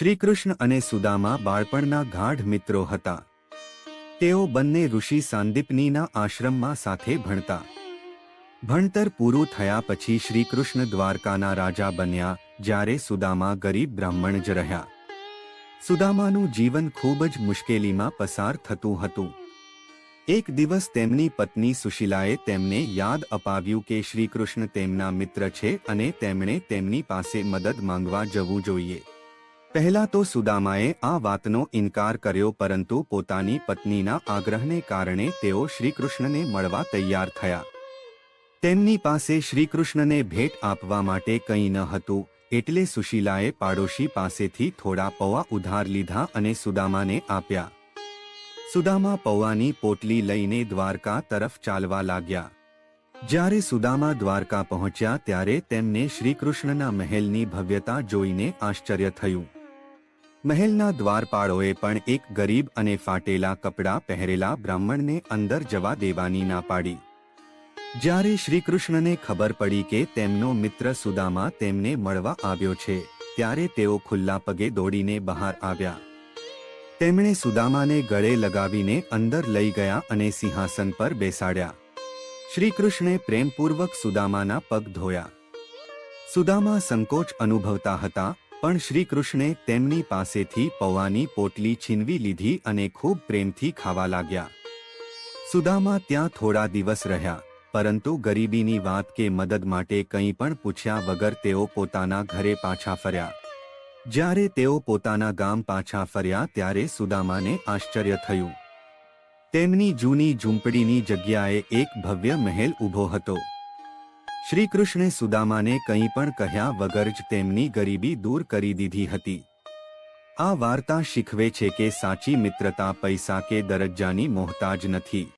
શ્રીકૃષ્ણ અને સુદામા બાળપણના ગાઢ મિત્રો હતા. તેઓ બંને ઋષિ સાંદીપનીના આશ્રમમાં સાથે ભણતા. ભણતર પૂરું થયા પછી શ્રીકૃષ્ણ દ્વારકાના રાજા બન્યા, જ્યારે સુદામા ગરીબ બ્રાહ્મણ જ રહ્યા. સુદામાનું જીવન ખૂબ જ મુશ્કેલીમાં પસાર થતું હતું. એક દિવસ તેમની પત્ની સુશીલાએ તેમને યાદ અપાવ્યું કે શ્રીકૃષ્ણ તેમના મિત્ર છે અને તેમણે તેમની પાસે મદદ માંગવા જવું જોઈએ. પહેલા તો સુદામાએ આ વાતનો ઇનકાર કર્યો પરંતુ પોતાની પત્નીના આગ્રહને કારણે તેઓ શ્રીકૃષ્ણને મળવા તૈયાર થયા. તેમની પાસે શ્રીકૃષ્ણને ભેટ આપવા માટે કંઈ ન હતું, એટલે સુશીલાએ પાડોશી પાસેથી થોડા પૌવા ઉધાર લીધા અને સુદામાને આપ્યા. સુદામા પૌવાની પોટલી લઈને દ્વારકા તરફ ચાલવા લાગ્યા. જ્યારે સુદામા દ્વારકા પહોંચ્યા ત્યારે તેમને શ્રીકૃષ્ણના મહેલની ભવ્યતા જોઈને આશ્ચર્ય થયું. મહેલના દ્વારપાળોએ પણ એક ગરીબ અને ફાટેલા કપડાં પહેરેલા બ્રાહ્મણને અંદર જવા દેવાની ના પાડી. જ્યારે શ્રીકૃષ્ણને ખબર પડી કે તેમનો મિત્ર સુદામા તેમને મળવા આવ્યો છે, ત્યારે તેઓ ખુલ્લા પગે દોડીને બહાર આવ્યા. તેમણે સુદામાને ગળે લગાવીને અંદર લઈ ગયા અને સિંહાસન પર બેસાડ્યા. શ્રીકૃષ્ણે પ્રેમપૂર્વક સુદામાના પગ ધોયા. સુદામા સંકોચ અનુભવતા હતા પણ શ્રીકૃષ્ણે તેમની પાસેથી પૌવાની પોટલી છીનવી લીધી અને ખૂબ પ્રેમથી ખાવા લાગ્યા. સુદામા ત્યાં થોડા દિવસ રહ્યા, પરંતુ ગરીબીની વાત કે મદદ માટે કંઈ પણ પૂછ્યા વગર તેઓ પોતાના ઘરે પાછા ફર્યા. જ્યારે તેઓ પોતાના ગામ પાછા ફર્યા ત્યારે સુદામાને આશ્ચર્ય થયું. તેમની જૂની ઝૂંપડીની જગ્યાએ એક ભવ્ય મહેલ ઊભો હતો. શ્રીકૃષ્ણે સુદામાને કંઈ પણ કહ્યા વગર જ તેમની ગરીબી દૂર કરી દીધી હતી. આ વાર્તા શીખવે છે કે સાચી મિત્રતા પૈસા કે દરજ્જાની મોહતાજ નથી.